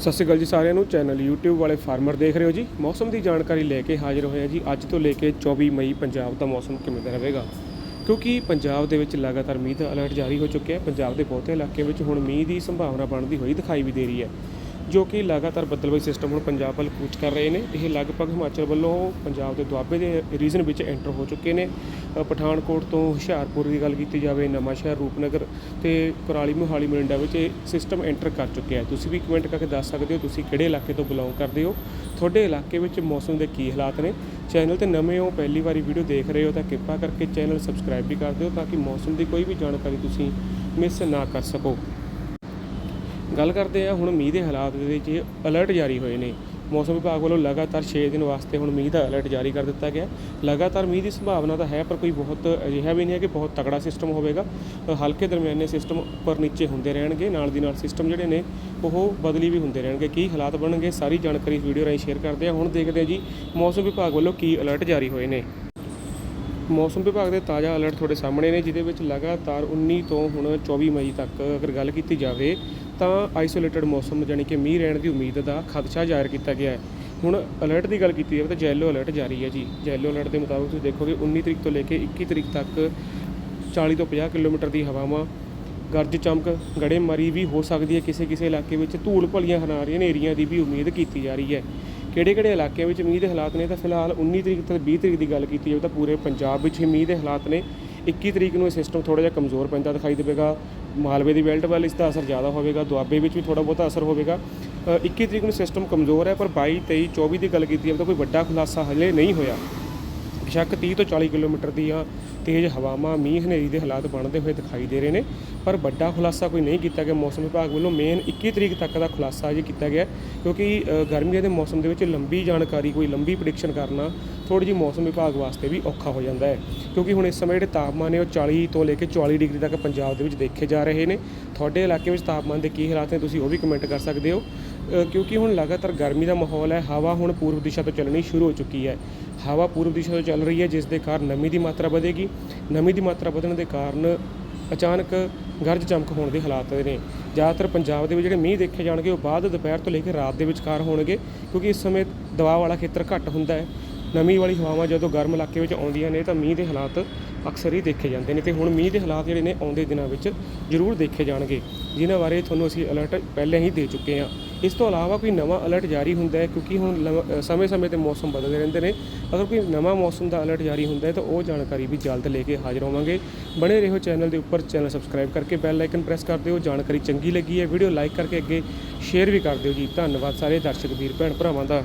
ਸਤਿ ਸ਼੍ਰੀ ਅਕਾਲ ਜੀ ਸਾਰਿਆਂ ਨੂੰ। ਚੈਨਲ YouTube ਵਾਲੇ ਫਾਰਮਰ ਦੇਖ ਰਹੇ ਹੋ ਜੀ। ਮੌਸਮ ਦੀ ਜਾਣਕਾਰੀ ਲੈ ਕੇ ਹਾਜ਼ਰ ਹੋਏ ਹਾਂ ਜੀ। ਅੱਜ ਤੋਂ ਲੈ ਕੇ 24 ਮਈ ਪੰਜਾਬ ਦਾ ਮੌਸਮ ਕਿਵੇਂ ਦਾ ਰਹੇਗਾ? ਕਿਉਂਕਿ ਪੰਜਾਬ ਦੇ ਵਿੱਚ ਲਗਾਤਾਰ ਮੀਂਹ ਦਾ ਅਲਰਟ ਜਾਰੀ ਹੋ ਚੁੱਕਿਆ ਹੈ। ਪੰਜਾਬ ਦੇ ਬਹੁਤੇ ਇਲਾਕੇ ਵਿੱਚ ਹੁਣ ਮੀਂਹ ਦੀ ਸੰਭਾਵਨਾ ਬਣਦੀ ਹੋਈ ਦਿਖਾਈ ਵੀ ਦੇ ਰਹੀ ਹੈ। ਜੋ ਕਿ ਲਗਾਤਾਰ ਬੱਦਲਬਾਈ ਸਿਸਟਮ ਹੁਣ ਪੰਜਾਬ ਵੱਲ ਕੂਚ ਕਰ ਰਹੇ ਨੇ। ਇਹ ਲਗਭਗ ਹਿਮਾਚਲ ਵੱਲੋਂ ਪੰਜਾਬ ਦੇ ਦੁਆਬੇ ਦੇ ਰੀਜਨ ਵਿੱਚ ਐਂਟਰ ਹੋ ਚੁੱਕੇ ਨੇ। ਪਠਾਨਕੋਟ ਤੋਂ ਹੁਸ਼ਿਆਰਪੁਰ ਦੀ ਗੱਲ ਕੀਤੀ ਜਾਵੇ, ਨਵਾਂਸ਼ਹਿਰ, ਰੂਪਨਗਰ ਤੇ ਕੁਰਾਲੀ, ਮੋਹਾਲੀ, ਮਰਿੰਡਾ ਵਿੱਚ ਇਹ ਸਿਸਟਮ ਐਂਟਰ ਕਰ ਚੁੱਕਿਆ ਹੈ। ਤੁਸੀਂ ਵੀ ਕਮੈਂਟ ਕਰਕੇ ਦੱਸ ਸਕਦੇ ਹੋ, ਤੁਸੀਂ ਕਿਹੜੇ ਇਲਾਕੇ ਤੋਂ ਬਿਲੋਂਗ ਕਰਦੇ ਹੋ? ਤੁਹਾਡੇ ਇਲਾਕੇ ਵਿੱਚ ਮੌਸਮ ਦੇ ਕੀ ਹਾਲਾਤ ਨੇ? ਚੈਨਲ ਤੇ ਨਵੇਂ ਹੋ, ਪਹਿਲੀ ਵਾਰੀ ਵੀਡੀਓ ਦੇਖ ਰਹੇ ਹੋ ਤਾਂ ਕਿਰਪਾ ਕਰਕੇ ਚੈਨਲ ਸਬਸਕ੍ਰਾਈਬ ਵੀ ਕਰ ਦਿਓ ਤਾਂ ਕਿ ਮੌਸਮ ਦੀ ਕੋਈ ਵੀ ਜਾਣਕਾਰੀ ਤੁਸੀਂ ਮਿਸ ਨਾ ਕਰ ਸਕੋ। ਗੱਲ ਕਰਦੇ ਆ, ਹੁਣ ਮੀਂਹ ਦੇ ਹਾਲਾਤ ਦੇ ਵਿੱਚ ਅਲਰਟ ਜਾਰੀ ਹੋਏ ਨੇ। ਮੌਸਮ ਵਿਭਾਗ ਵੱਲੋਂ ਲਗਾਤਾਰ 6 ਦਿਨ ਵਾਸਤੇ ਹੁਣ ਮੀਂਹ ਦਾ ਅਲਰਟ ਜਾਰੀ ਕਰ ਦਿੱਤਾ ਗਿਆ। ਲਗਾਤਾਰ ਮੀਂਹ ਦੀ ਸੰਭਾਵਨਾ ਤਾਂ ਹੈ, ਪਰ ਕੋਈ ਬਹੁਤ ਅਜਿਹਾ ਵੀ ਨਹੀਂ ਹੈ ਕਿ ਬਹੁਤ ਤਕੜਾ ਸਿਸਟਮ ਹੋਵੇਗਾ। ਹਲਕੇ ਦਰਮਿਆਨੇ ਸਿਸਟਮ ਉੱਪਰ ਨੀਚੇ ਹੁੰਦੇ ਰਹਿਣਗੇ, ਨਾਲ ਦੀ ਨਾਲ ਸਿਸਟਮ ਜਿਹੜੇ ਨੇ, ਉਹ ਬਦਲੀ ਵੀ ਹੁੰਦੇ ਰਹਿਣਗੇ। ਕੀ ਹਾਲਾਤ ਬਣਨਗੇ, ਸਾਰੀ ਜਾਣਕਾਰੀ ਵੀਡੀਓ ਰਾਹੀਂ ਸ਼ੇਅਰ ਕਰਦੇ ਹਾਂ। ਹੁਣ ਦੇਖਦੇ ਹਾਂ ਜੀ, ਮੌਸਮ ਵਿਭਾਗ ਵੱਲੋਂ ਕੀ ਅਲਰਟ ਜਾਰੀ ਹੋਏ ਨੇ। ਮੌਸਮ ਵਿਭਾਗ ਦੇ ਤਾਜ਼ਾ ਅਲਰਟ ਤੁਹਾਡੇ ਸਾਹਮਣੇ ਨੇ, ਜਿਹਦੇ ਵਿੱਚ ਲਗਾਤਾਰ 19 ਤੋਂ ਹੁਣ 24 ਮਈ ਤੱਕ ਅਗਰ ਗੱਲ ਕੀਤੀ ਜਾਵੇ ਤਾਂ ਆਈਸੋਲੇਟਡ ਮੌਸਮ ਯਾਨੀ ਕਿ ਮੀਂਹ ਰਹਿਣ ਦੀ ਉਮੀਦ ਦਾ ਖਦਸ਼ਾ ਜ਼ਾਹਿਰ ਕੀਤਾ ਗਿਆ ਹੈ। ਹੁਣ ਅਲਰਟ ਦੀ ਗੱਲ ਕੀਤੀ ਜਾਵੇ ਤਾਂ ਜੈਲੋ ਅਲਰਟ ਜਾਰੀ ਹੈ ਜੀ। ਜੈਲੋ ਅਲਰਟ ਦੇ ਮੁਤਾਬਕ ਤੁਸੀਂ ਦੇਖੋਗੇ 19 ਤਰੀਕ ਤੋਂ ਲੈ ਕੇ 21 ਤਰੀਕ ਤੱਕ 40 ਤੋਂ 50 ਕਿਲੋਮੀਟਰ ਦੀ ਹਵਾਵਾਂ ਗਰਜ ਚਮਕ, ਗੜੇਮਾਰੀ ਵੀ ਹੋ ਸਕਦੀ ਹੈ। ਕਿਸੇ ਕਿਸੇ ਇਲਾਕੇ ਵਿੱਚ ਧੂਲ ਭਲੀਆਂ ਹਨਾਰੀਆਂ ਹਨੇਰੀਆਂ ਦੀ ਵੀ ਉਮੀਦ ਕੀਤੀ ਜਾ ਰਹੀ ਹੈ। ਕਿਹੜੇ ਕਿਹੜੇ ਇਲਾਕਿਆਂ ਵਿੱਚ ਮੀਂਹ ਦੇ ਹਾਲਾਤ ਨੇ ਤਾਂ ਫਿਲਹਾਲ 19 ਤਰੀਕ ਤੋਂ 20 ਤਰੀਕ ਦੀ ਗੱਲ ਕੀਤੀ ਜਾਵੇ ਤਾਂ ਪੂਰੇ ਪੰਜਾਬ ਵਿੱਚ ਹੀ ਮੀਂਹ ਦੇ ਹਾਲਾਤ ਨੇ। 21 ਤਰੀਕ ਨੂੰ ਇਹ ਸਿਸਟਮ ਥੋੜਾ ਜਿਹਾ ਕਮਜ਼ੋਰ ਪੈਂਦਾ ਦਿਖਾਈ ਦੇਵੇਗਾ। ਮਾਲਵੇ ਦੀ ਬੈਲਟ ਵੱਲ ਇਸ ਦਾ ਅਸਰ ਜ਼ਿਆਦਾ ਹੋਵੇਗਾ ਦੁਆਬੇ ਵਿੱਚ ਵੀ ਥੋੜਾ ਬਹੁਤਾ ਅਸਰ ਹੋਵੇਗਾ। ਅ, 21 ਤਰੀਕ ਨੂੰ ਸਿਸਟਮ ਕਮਜ਼ੋਰ ਹੈ ਪਰ 22 23 24 ਦੀ ਗੱਲ ਕੀਤੀ ਜਾਵੇ ਤਾਂ ਕੋਈ ਵੱਡਾ ਖੁਲਾਸਾ ਹਲੇ ਨਹੀਂ ਹੋਇਆ। ਬੇਸ਼ੱਕ 30 ਤੋਂ 40 ਕਿਲੋਮੀਟਰ ਦੀਆਂ ਤੇਜ਼ ਹਵਾਵਾਂ ਮੀਂਹ ਹਨੇਰੀ ਦੇ ਹਾਲਾਤ ਬਣਦੇ ਹੋਏ ਦਿਖਾਈ ਦੇ ਰਹੇ ਨੇ ਪਰ ਵੱਡਾ ਖੁਲਾਸਾ ਕੋਈ ਨਹੀਂ ਕੀਤਾ ਗਿਆ। ਮੌਸਮ ਵਿਭਾਗ ਵੱਲੋਂ ਮੇਨ 21 ਤਰੀਕ ਤੱਕ ਦਾ ਖੁਲਾਸਾ ਜੇ ਕੀਤਾ ਗਿਆ ਕਿਉਂਕਿ ਗਰਮੀਆਂ ਦੇ ਮੌਸਮ ਦੇ ਵਿੱਚ ਲੰਬੀ ਜਾਣਕਾਰੀ ਕੋਈ ਲੰਬੀ ਪ੍ਰੈਡਿਕਸ਼ਨ ਕਰਨਾ ਥੋੜੀ ਜਿਹੀ ਮੌਸਮ ਵਿਭਾਗ ਵਾਸਤੇ ਵੀ ਔਖਾ ਹੋ ਜਾਂਦਾ ਹੈ। ਕਿਉਂਕਿ ਹੁਣ ਇਸ ਸਮੇਂ ਜਿਹੜੇ ਤਾਪਮਾਨ ਨੇ ਉਹ 40 ਤੋਂ ਲੈ ਕੇ 44 ਡਿਗਰੀ ਤੱਕ ਪੰਜਾਬ ਦੇ ਵਿੱਚ ਦੇਖੇ ਜਾ ਰਹੇ ਨੇ। ਤੁਹਾਡੇ ਇਲਾਕੇ ਵਿੱਚ ਤਾਪਮਾਨ ਦੇ ਕੀ ਹਾਲਾਤ ਨੇ ਤੁਸੀਂ ਉਹ ਵੀ ਕਮੈਂਟ ਕਰ ਸਕਦੇ ਹੋ। ਕਿਉਂਕਿ ਹੁਣ ਲਗਾਤਾਰ ਗਰਮੀ ਦਾ ਮਾਹੌਲ ਹੈ, ਹਵਾ ਹੁਣ ਪੂਰਬ ਦਿਸ਼ਾ ਤੋਂ ਚੱਲਣੀ ਸ਼ੁਰੂ ਹੋ ਚੁੱਕੀ ਹੈ। ਹਵਾ ਪੂਰਬ ਦਿਸ਼ਾ ਤੋਂ ਚੱਲ ਰਹੀ ਹੈ, ਜਿਸ ਦੇ ਕਾਰਨ ਨਮੀ ਦੀ ਮਾਤਰਾ ਵਧੇਗੀ। ਨਮੀ ਦੀ ਮਾਤਰਾ ਵਧਣ ਦੇ ਕਾਰਨ ਅਚਾਨਕ ਗਰਜ ਚਮਕ ਹੋਣ ਦੇ ਹਾਲਾਤ ਨੇ। ਜ਼ਿਆਦਾਤਰ ਪੰਜਾਬ ਦੇ ਵਿੱਚ ਜਿਹੜੇ ਮੀਂਹ ਦੇਖੇ ਜਾਣਗੇ, ਉਹ ਬਾਅਦ ਦੁਪਹਿਰ ਤੋਂ ਲੈ ਕੇ ਰਾਤ ਦੇ ਵਿਚਕਾਰ ਹੋਣਗੇ। ਕਿਉਂਕਿ ਇਸ ਸਮੇਂ ਦਬਾਅ ਵਾਲਾ ਖੇਤਰ ਘੱਟ ਹੁੰਦਾ ਹੈ। ਨਮੀ ਵਾਲੀ ਹਵਾਵਾਂ ਜਦੋਂ ਗਰਮ ਇਲਾਕੇ ਵਿੱਚ ਆਉਂਦੀਆਂ ਨੇ ਤਾਂ ਮੀਂਹ ਦੇ ਹਾਲਾਤ ਅਕਸਰ ਹੀ ਦੇਖੇ ਜਾਂਦੇ ਨੇ ਤੇ ਹੁਣ ਮੀਂਹ ਦੇ ਹਾਲਾਤ ਜਿਹੜੇ ਨੇ ਆਉਂਦੇ ਦਿਨਾਂ ਵਿੱਚ ਜ਼ਰੂਰ ਦੇਖੇ ਜਾਣਗੇ, ਜਿਨ੍ਹਾਂ ਬਾਰੇ ਤੁਹਾਨੂੰ ਅਸੀਂ ਅਲਰਟ ਪਹਿਲਾਂ ਹੀ ਦੇ ਚੁੱਕੇ ਹਾਂ। ਇਸ ਤੋਂ ਇਲਾਵਾ ਕੋਈ ਨਵਾਂ ਅਲਰਟ ਜਾਰੀ ਹੁੰਦਾ ਹੈ, ਕਿਉਂਕਿ ਹੁਣ ਲਵ- ਸਮੇਂ-ਸਮੇਂ ਤੇ ਮੌਸਮ ਬਦਲਦੇ ਰਹਿੰਦੇ ਨੇ। ਅਗਰ ਕੋਈ ਨਵਾਂ ਮੌਸਮ ਦਾ ਅਲਰਟ ਜਾਰੀ ਹੁੰਦਾ ਹੈ ਤਾਂ ਉਹ ਜਾਣਕਾਰੀ ਵੀ ਜਲਦ ਲੈ ਕੇ ਹਾਜ਼ਰ ਹੋਵਾਂਗੇ। ਬਣੇ ਰਹੋ ਚੈਨਲ ਦੇ ਉੱਪਰ, ਚੈਨਲ ਸਬਸਕ੍ਰਾਈਬ ਕਰਕੇ ਬੈਲ ਆਈਕਨ ਪ੍ਰੈਸ ਕਰ ਦਿਓ। ਜਾਣਕਾਰੀ ਚੰਗੀ ਲੱਗੀ ਹੈ ਵੀਡੀਓ ਲਾਈਕ ਕਰਕੇ ਅੱਗੇ ਸ਼ੇਅਰ ਵੀ ਕਰ ਦਿਓ ਜੀ। ਧੰਨਵਾਦ ਸਾਰੇ ਦਰਸ਼ਕ, ਵੀਰ, ਭੈਣ ਭਰਾਵਾਂ ਦਾ।